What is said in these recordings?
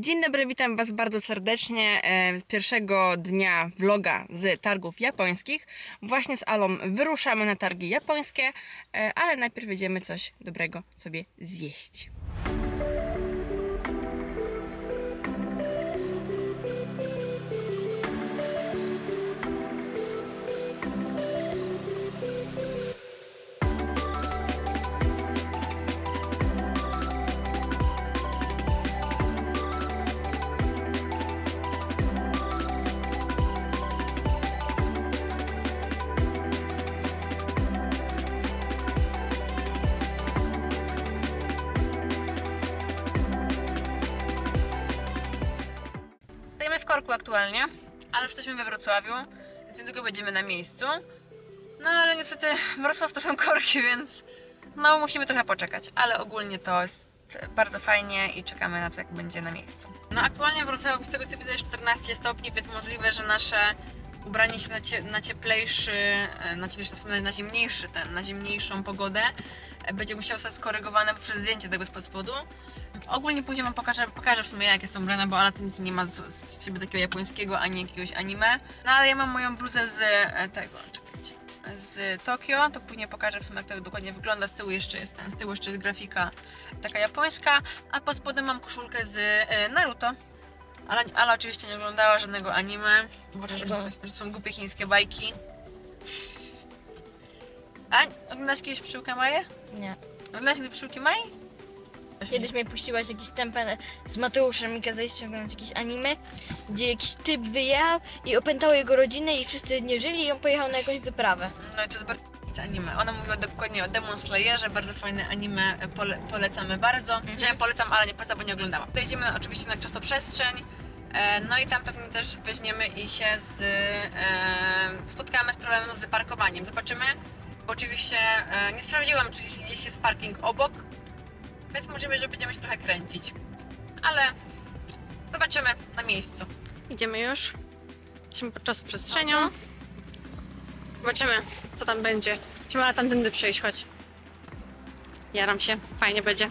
Dzień dobry, witam Was bardzo serdecznie. e, Pierwszego dnia vloga z targów japońskich. Właśnie z Alą wyruszamy na targi japońskie, e, ale najpierw jedziemy coś dobrego sobie zjeść. Korku aktualnie, ale jesteśmy we Wrocławiu, więc niedługo będziemy na miejscu. No ale niestety Wrocław to są korki, więc no musimy trochę poczekać, ale ogólnie to jest bardzo fajnie i czekamy na to, jak będzie na miejscu. No aktualnie w Wrocławiu z tego co widzę jest 14 stopni, więc możliwe, że nasze ubranie się na, cie, na cieplejszy, e, na cieplejszy, sumie na zimniejszy ten, na zimniejszą pogodę e, będzie musiało zostać skorygowane poprzez zdjęcie tego spod spodu. Ogólnie później wam pokażę, pokażę w sumie jak jest ubrana, bo Ala nic nie ma z, z siebie takiego japońskiego, ani jakiegoś anime. No ale ja mam moją bluzę z e, tego, czekajcie, z Tokio, to później pokażę w sumie jak to dokładnie wygląda. Z tyłu jeszcze jest ten, z tyłu jeszcze jest grafika taka japońska, a pod spodem mam koszulkę z e, Naruto. Ala, Ala oczywiście nie oglądała żadnego anime, uważa, że, że są głupie chińskie bajki. A oglądasz kiedyś Pszczółkę Maję? Nie. Oglądasz kiedyś Pszczółki? Kiedyś mnie puściłaś jakiś tempę z Mateuszem i kazaliście oglądać jakieś anime, gdzie jakiś typ wyjechał i opętał jego rodzinę i wszyscy nie żyli i on pojechał na jakąś wyprawę. No i to jest bardzo fajne anime. Ona mówiła dokładnie o Demon Slayerze, bardzo fajne anime, pole, polecamy bardzo. Mhm. Ja polecam, ale nie polecam, bo nie oglądałam. Dojedziemy oczywiście na czasoprzestrzeń, e, no i tam pewnie też weźmiemy i się z, e, spotkamy z problemem z parkowaniem. Zobaczymy. Oczywiście e, nie sprawdziłam, czy gdzieś jest parking obok, więc możliwe, że będziemy się trochę kręcić. Ale zobaczymy na miejscu. Idziemy już. Jesteśmy pod czasoprzestrzenią. Zobaczymy, co tam będzie. Musimy ale tamtędy przejść, chodź. Jaram się, fajnie będzie.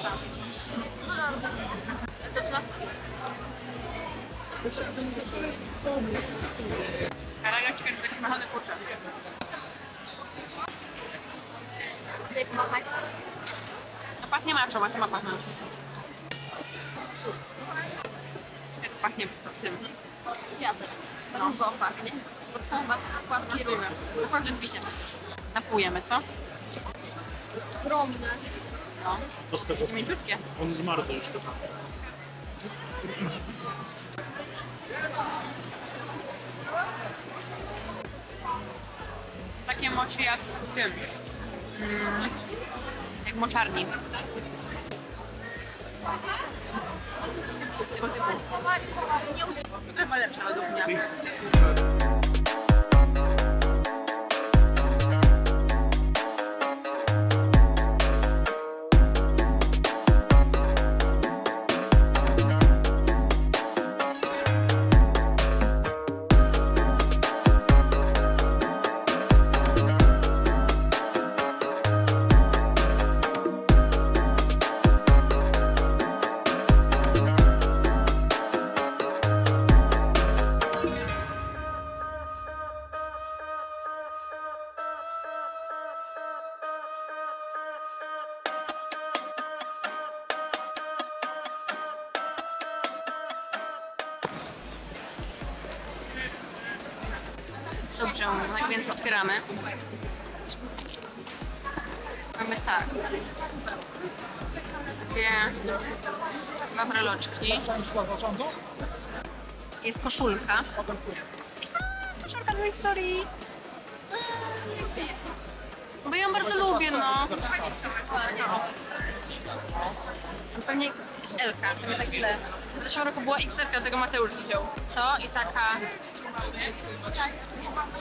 To co? Karaga chicken to jest machany kurczak. Jak machać? No pachnie maczo, maczo ma pachnąć. Jak pachnie tym. Kwiatek. Różowo pachnie. Bo są płatki róże. Spokojnie picie. Napujemy, co? Ogromne. No. To z tego, Mięciutkie. on zmarł to jeszcze. Takie moci jak w tym. Mm, jak moczarni. Tego typu. To chyba lepsze według mnie. Dobrze, tak więc otwieramy. Mamy tak. Takie dwa breloczki. Jest koszulka. Koszulka Toy Story. Bo ja ją bardzo lubię, no. Pewnie jest Elka, to nie tak źle. W zeszłym roku była XL, dlatego Mateusz wziął. Co? I taka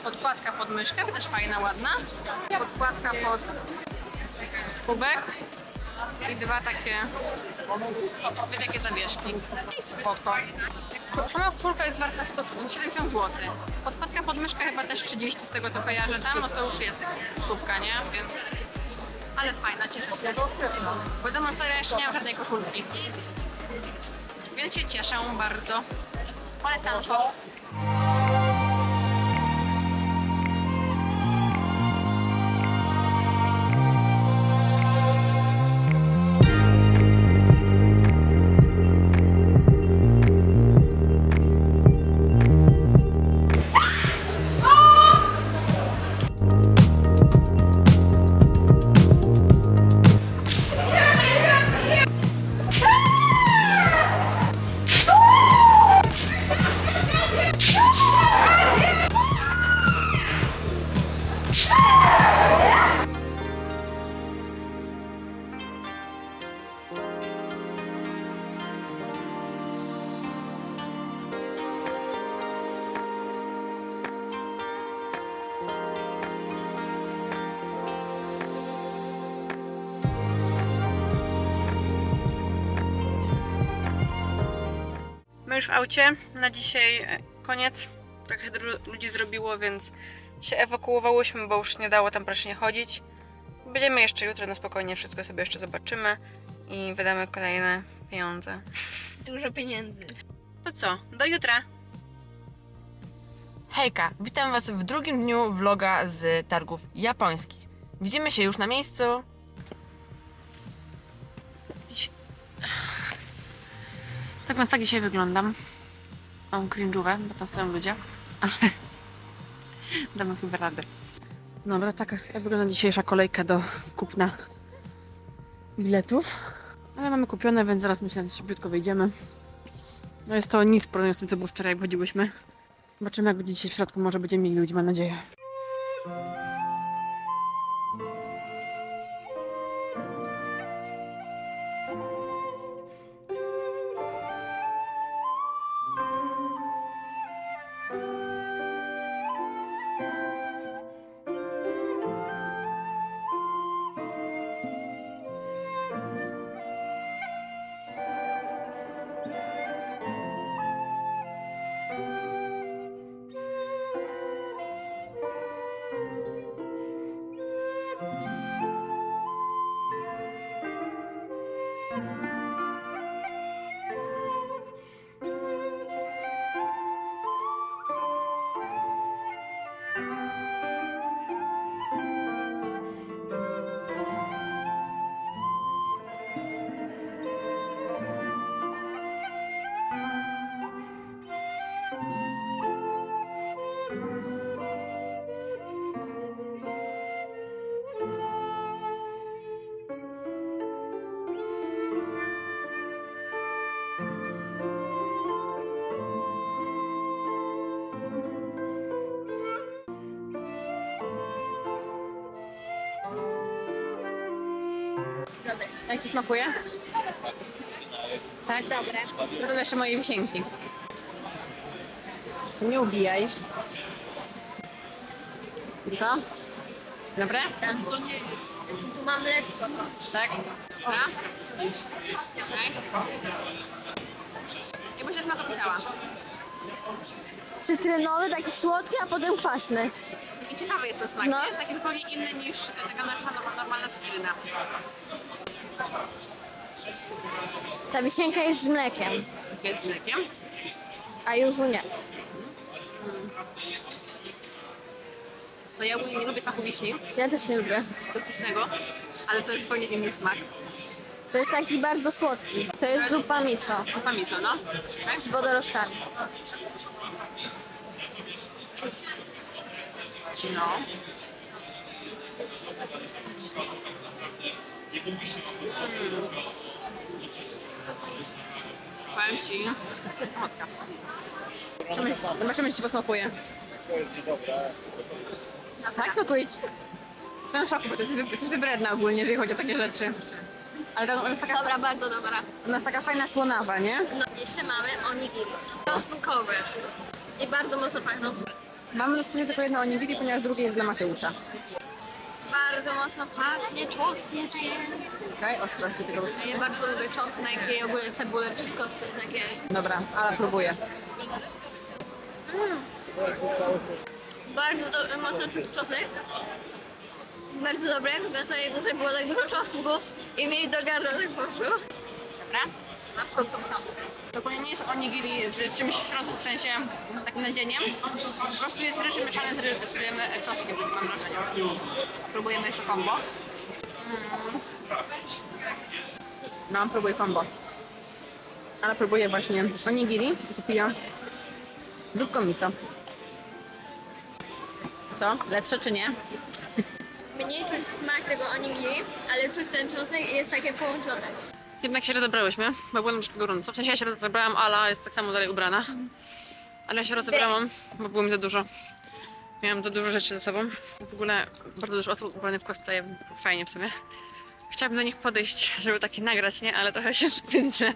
podkładka pod myszkę, też fajna, ładna. Podkładka pod kubek. I dwa takie, dwie takie zawieszki. I spoko. Sama kulka jest warta 100, 70 zł. Podkładka pod myszkę chyba też 30 z tego co kojarzę tam, no to już jest stówka, nie? Więc... Ale fajna, cieszę się. Bo do Montera jeszcze nie mam żadnej koszulki. Więc się cieszę bardzo. Polecanko. Już w aucie. Na dzisiaj e, koniec. Trochę dru- ludzi zrobiło, więc się ewakuowałyśmy, bo już nie dało tam praktycznie chodzić. Będziemy jeszcze jutro na spokojnie, wszystko sobie jeszcze zobaczymy i wydamy kolejne pieniądze. Dużo pieniędzy. To co? Do jutra! Hejka, witam Was w drugim dniu vloga z targów japońskich. Widzimy się już na miejscu. Tak na tak dzisiaj wyglądam. Mam cringe'ówę, bo tam stoją ludzie, ale damy chyba radę. Dobra, taka tak wygląda dzisiejsza kolejka do kupna biletów. Ale mamy kupione, więc zaraz myślę, że szybciutko wyjdziemy. No jest to nic w porównaniu z tym, co było wczoraj, jak chodziłyśmy. Zobaczymy, jak będzie dzisiaj w środku. Może będziemy mieli ludzi, mam nadzieję. Jak Ci smakuje? Tak? Dobre. Są jeszcze moje wisienki. Nie ubijaj. I co? Dobre? Tu mam. Tak? Dobra? Okej. I byś smak opisała. cytrynowy, taki słodki, a potem kwaśny. I ciekawy jest ten smak, No. nie? Taki zupełnie inny niż taka nasza norma- normalna cytryna. Ta wisienka jest z mlekiem, Jest z mlekiem. a już nie. Co ja ogólnie nie lubię smaku wiśni, Ja też nie lubię. to pysznego, ale to jest zupełnie inny smak. To jest taki bardzo słodki. To jest zupa miso Zupa miso, no. Tak? z wodorostami. No. Powiem ci. Motka. Zobaczymy, czy ci posmakuje. Tak, smakuje ci? Jestem w szoku, bo ty jesteś, wy- jesteś wybredna ogólnie, jeżeli chodzi o takie rzeczy. Ale to, ona, jest taka, Dobra, bardzo dobra. ona jest taka fajna słonawa, nie? No, jeszcze mamy onigiri. Czosnkowe. I bardzo mocno pachną. Mamy do spożycia tylko jedno onigiri, ponieważ drugie jest dla Mateusza. Bardzo mocno pachnie czosnkiem. Okej, ostrości tego ust. Ja bardzo lubię czosnek i ogólnie cebulę, wszystko takie. Dobra, ale próbuję. Bardzo do, mocno czuć czosnek. Bardzo dobre, co jedno, że było tak dużo czosnku i mi do gardła tak poszło. Dobra? Na przykład to samo. To nie jest onigiri z czymś w środku, w sensie takim nadzieniem. Po prostu jest ryż mieszany z, ry- z tym czosnkiem, taki mam wrażenie. Próbujemy jeszcze kombo. Mm. No, próbuję kombo. Ale próbuję właśnie onigiri kupiłam zupką miso. Co? Lepsze czy nie? Mniej czuć smak tego onigiri, ale czuć ten czosnek i jest takie połączone. Jednak się rozebrałyśmy, bo było troszkę gorąco. W sensie ja się rozebrałam, Ala jest tak samo dalej ubrana. Ale ja się rozebrałam, bo było mi za dużo. Miałam za dużo rzeczy ze sobą. W ogóle bardzo dużo osób ubranych w cosplaye, fajnie w sumie. Chciałabym do nich podejść, żeby taki nagrać, nie? Ale trochę się wstydzę.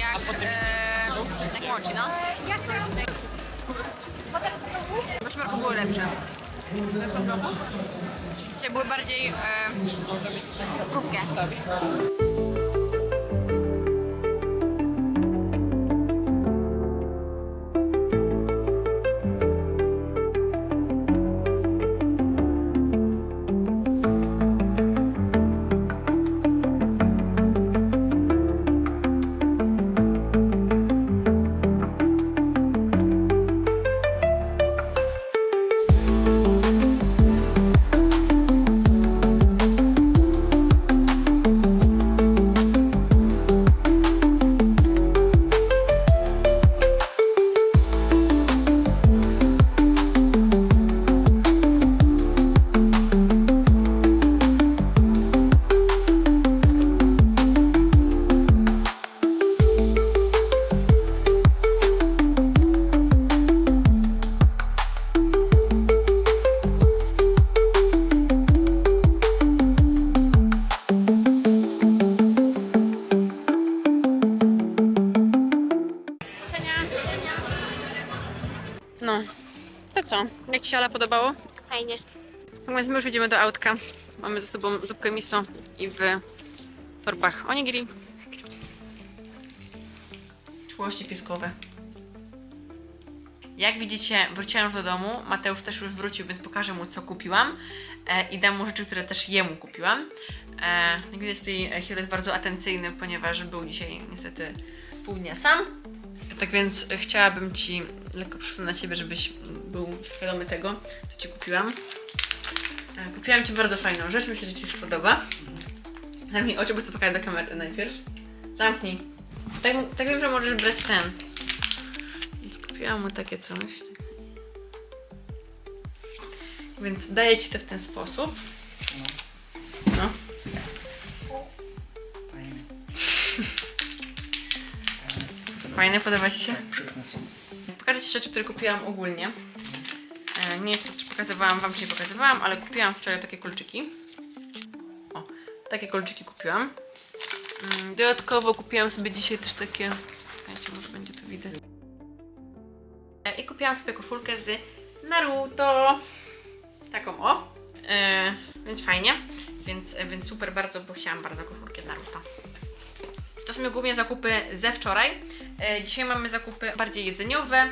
Jak e, jak mochi, no. To jest? W zeszłym roku były lepsze. Dzisiaj były bardziej e, krótkie. Się Ala podobało? Fajnie. Tak więc my już idziemy do autka. Mamy ze sobą zupkę miso i w torbach onigiri. Czułości pieskowe. Jak widzicie, wróciłam już do domu. Mateusz też już wrócił, więc pokażę mu, co kupiłam. E, I dam mu rzeczy, które też jemu kupiłam. E, jak widać, tutaj Hiro jest bardzo atencyjny, ponieważ był dzisiaj niestety pół dnia sam. Tak więc chciałabym Ci lekko przesunąć na Ciebie, żebyś był świadomy tego, co Ci kupiłam. E, Kupiłam Ci bardzo fajną rzecz, myślę, że Ci się spodoba. Zamknij oczy, bo chcę pokazać do kamery najpierw. Zamknij. Tak, tak wiem, że możesz brać ten. Więc kupiłam mu takie coś. Więc daję Ci to w ten sposób. No. Fajne, podoba Ci się? Przykręcam. są. Pokażę rzeczy, które kupiłam ogólnie. E, Nie, to też pokazywałam, Wam się nie pokazywałam, ale kupiłam wczoraj takie kolczyki. O, takie kolczyki kupiłam. Mm, Dodatkowo kupiłam sobie dzisiaj też takie... Czekajcie, może będzie tu widać. E, I kupiłam sobie koszulkę z Naruto. Taką o. E, więc fajnie. Więc, więc super bardzo, bo chciałam bardzo koszulkę Naruto. To są głównie zakupy ze wczoraj. E, Dzisiaj mamy zakupy bardziej jedzeniowe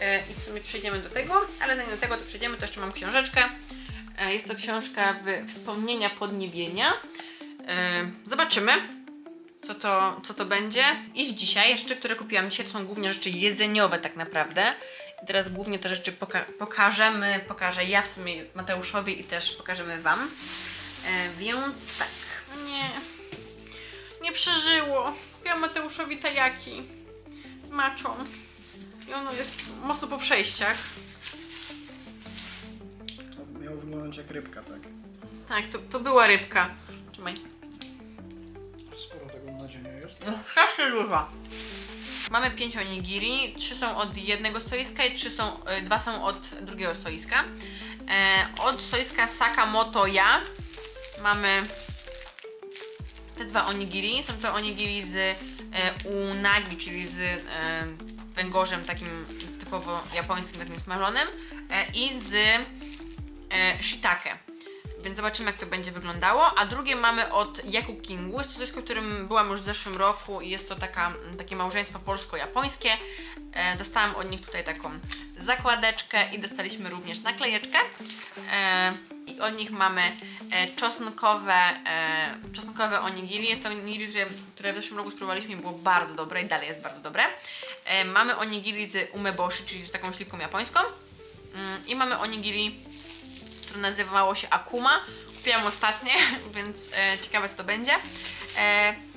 e, i w sumie przejdziemy do tego, ale zanim do tego to przejdziemy, to jeszcze mam książeczkę. E, Jest to książka Wspomnienia Podniebienia. Zobaczymy, co to, co to będzie. I dzisiaj rzeczy, które kupiłam dzisiaj, to są głównie rzeczy jedzeniowe tak naprawdę. I teraz głównie te rzeczy poka pokażemy, pokażę ja w sumie Mateuszowi i też pokażemy Wam. Więc tak, nie, nie przeżyło. Kupiłam Mateuszowi tajaki maczą. I ono jest mocno po przejściach. To miało wyglądać jak rybka, tak? Tak, to, to była rybka. Trzymaj. Sporo tego nadzienia jest. No, strasznie dużo. Mamy pięć onigiri, trzy są od jednego stoiska i trzy są, y, dwa są od drugiego stoiska. E, od stoiska Sakamoto Ja mamy te dwa onigiri. Są to onigiri z e, unagi, czyli z e, węgorzem takim typowo japońskim, takim smażonym e, i z shiitake. Więc zobaczymy, jak to będzie wyglądało. A drugie mamy od Yaku Kingu. Jest to którym byłam już w zeszłym roku i jest to taka, takie małżeństwo polsko-japońskie. Dostałam od nich tutaj taką zakładeczkę i dostaliśmy również naklejeczkę. I od nich mamy e, czosnkowe, e, czosnkowe onigiri. Jest to onigiri, które, które w zeszłym roku spróbowaliśmy i było bardzo dobre i dalej jest bardzo dobre. E, mamy onigiri z umeboshi, czyli z taką śliwką japońską. Mm, I mamy onigiri które nazywało się Akuma. Kupiłam ostatnie, więc ciekawe co to będzie.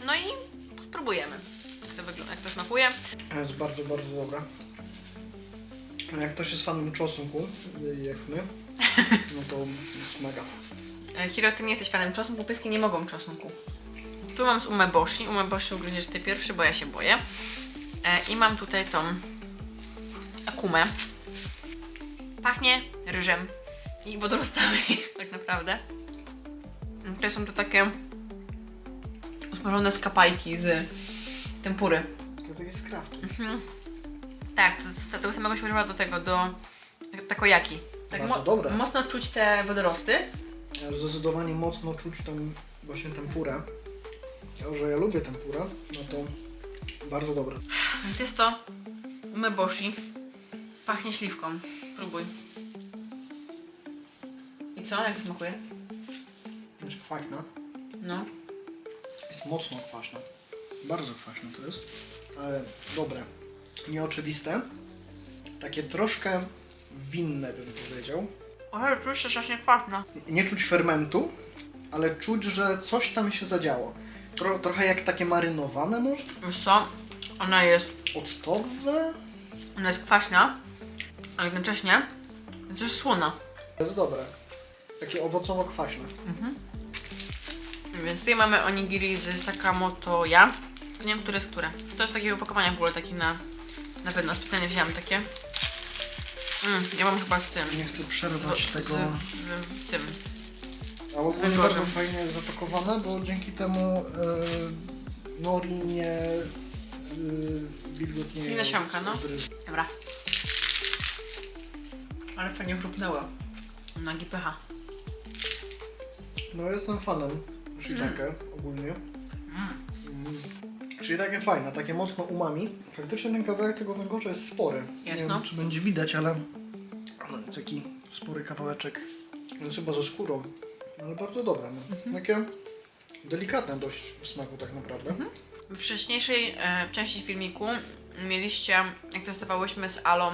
No i spróbujemy, jak to wygląda, jak to smakuje. Jest bardzo, bardzo dobra. Jak ktoś jest fanem czosnku, jechmy, no to jest mega. E, Hiro, ty nie jesteś fanem czosnku, pieski nie mogą czosnku. Tu mam z umeboshi. Umeboshi ugryziesz ty pierwszy, bo ja się boję. E, I mam tutaj tą akumę. Pachnie ryżem i wodorostami, tak naprawdę. To są to takie usmażone skapajki z tempury. To takie skrawki. Tak, to z tego samego się używa do tego, do takoyaki. Tak Bardzo dobre. mocno czuć te wodorosty. Zdecydowanie mocno czuć tą właśnie tempurę. A że ja lubię tempurę, no to bardzo dobre. Więc jest to umeboshi. Pachnie śliwką. Próbuj. I co? Jak smakuje? Jest kwaśna. No. Jest mocno kwaśna. Bardzo kwaśne to jest. Ale dobre. Nieoczywiste. Takie troszkę winne bym powiedział. O, czujesz się strasznie kwaśna. Nie czuć fermentu, ale czuć, że coś tam się zadziało. Tro, trochę jak takie marynowane może? Wiesz co? Ona jest, Octowe? ona jest kwaśna, ale jednocześnie jest też słona. To jest dobre. Takie owocowo-kwaśne. Więc tutaj mamy onigiri z Sakamoto Ja. Nie wiem, które jest które. To jest takie opakowanie w ogóle, taki na, na pewno. Specjalnie wzięłam takie. Mm, ja mam chyba z tym. Nie chcę Z, przerwać z, tego. z, tym. Ale ogólnie Wygorzem. bardzo fajnie zapakowane, bo dzięki temu e, nori nie e, wilgotnieje. Nie nasiąka, no. Dobra. Ale fajnie chrupnęło. Na GPH. No jestem fanem shiitake ogólnie. Mm. Shiitake fajne, takie mocno umami. Faktycznie ten kawałek tego węgorza jest spory. Jest, nie no. wiem czy będzie widać, ale no, taki spory kawałeczek. Więc chyba ze skórą. Ale bardzo dobre. No. Takie delikatne dość w smaku tak naprawdę. W wcześniejszej e, części filmiku mieliście, jak testowałyśmy z Alą,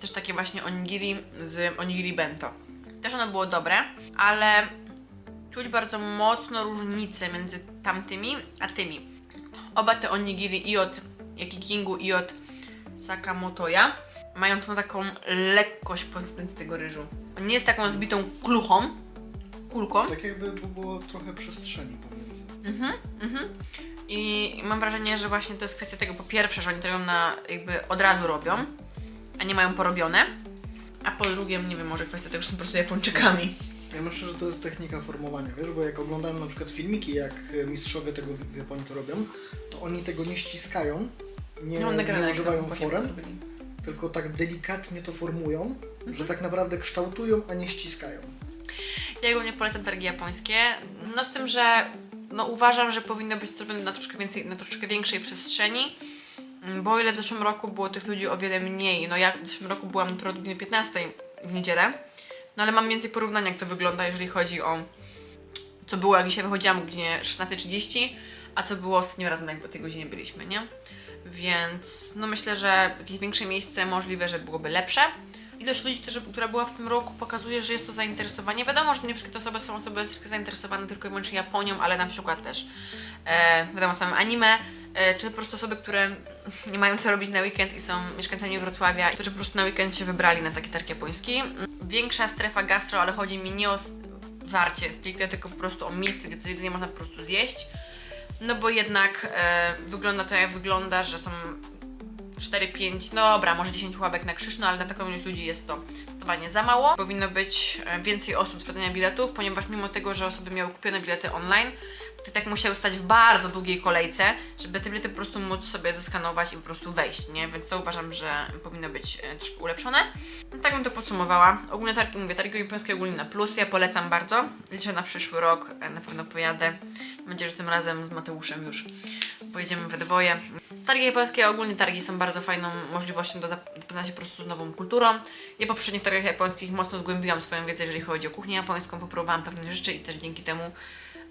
też takie właśnie onigiri z onigiri bento. Też ono było dobre, ale czuć bardzo mocno różnicę między tamtymi a tymi. Oba te onigiri i od Yakikingu i od Sakamotoya mają tą taką lekkość konsystencji tego ryżu. On nie jest taką zbitą kluchą, kulką, Tak jakby było trochę przestrzeni pomiędzy. Mhm, mhm. I mam wrażenie, że właśnie to jest kwestia tego, po pierwsze, że oni tego na, jakby od razu robią, a nie mają porobione, a po drugie, nie wiem, może kwestia tego, że są po prostu Japończykami. Ja myślę, że to jest technika formowania, wiesz, bo jak oglądałem na przykład filmiki, jak e, mistrzowie tego w Japonii to robią, to oni tego nie ściskają, nie, nagrane, nie używają forem, tylko tak delikatnie to formują, Mhm. że tak naprawdę kształtują, a nie ściskają. Ja ogólnie polecam targi japońskie, no z tym, że no uważam, że powinno być zrobione na troszkę więcej, na troszkę większej przestrzeni, Mm, bo o ile w zeszłym roku było tych ludzi o wiele mniej, no ja w zeszłym roku byłam godzinie 15 w niedzielę, no ale mam więcej porównania, jak to wygląda, jeżeli chodzi o co było, jak dzisiaj wychodziłam o godzinie 16.30, a co było ostatnim razem, jak o tej godzinie byliśmy, nie? Więc no myślę, że jakieś większe miejsce możliwe, że byłoby lepsze. Ilość ludzi, którzy, która była w tym roku, pokazuje, że jest to zainteresowanie. Wiadomo, że nie wszystkie te osoby są osoby zainteresowane tylko i wyłącznie Japonią, ale na przykład też e, wiadomo, samym anime, e, czy po prostu osoby, które nie mają co robić na weekend i są mieszkańcami Wrocławia którzy po prostu na weekend się wybrali na taki targ japoński. Większa strefa gastro, ale chodzi mi nie o żarcie stricte, tylko po prostu o miejsce, gdzie to jedzenie można po prostu zjeść. No bo jednak e, wygląda to jak wygląda, że są 4-5, no dobra, może 10 ławek na krzyż, no ale na taką ilość ludzi jest to zdecydowanie za mało. Powinno być e, więcej osób sprzedania biletów, ponieważ mimo tego, że osoby miały kupione bilety online, to tak musiały stać w bardzo długiej kolejce, żeby te bilety po prostu móc sobie zeskanować i po prostu wejść, nie? Więc to uważam, że powinno być e, troszkę ulepszone. Więc tak bym to podsumowała. Ogólnie targi, mówię, targi japońskie ogólnie na plus, ja polecam bardzo. Liczę na przyszły rok, e, na pewno pojadę. Mam nadzieję, że tym razem z Mateuszem już pojedziemy we dwoje. Targi japońskie, ogólnie targi są bardzo fajną możliwością do zapoznania się po prostu z nową kulturą. Ja po poprzednich targach japońskich mocno zgłębiłam swoją wiedzę, jeżeli chodzi o kuchnię japońską, popróbowałam pewne rzeczy i też dzięki temu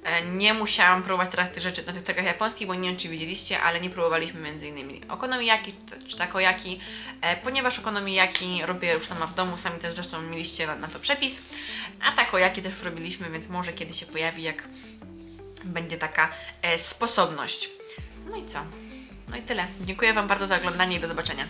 e, nie musiałam próbować teraz tych rzeczy na tych targach japońskich, bo nie wiem czy widzieliście, ale nie próbowaliśmy m.in. okonomiyaki czy takoyaki, e, ponieważ okonomiyaki robię już sama w domu, sami też zresztą mieliście na, na to przepis, a takoyaki też robiliśmy, więc może kiedy się pojawi, jak będzie taka e, sposobność. No i co? No i tyle. Dziękuję Wam bardzo za oglądanie i do zobaczenia.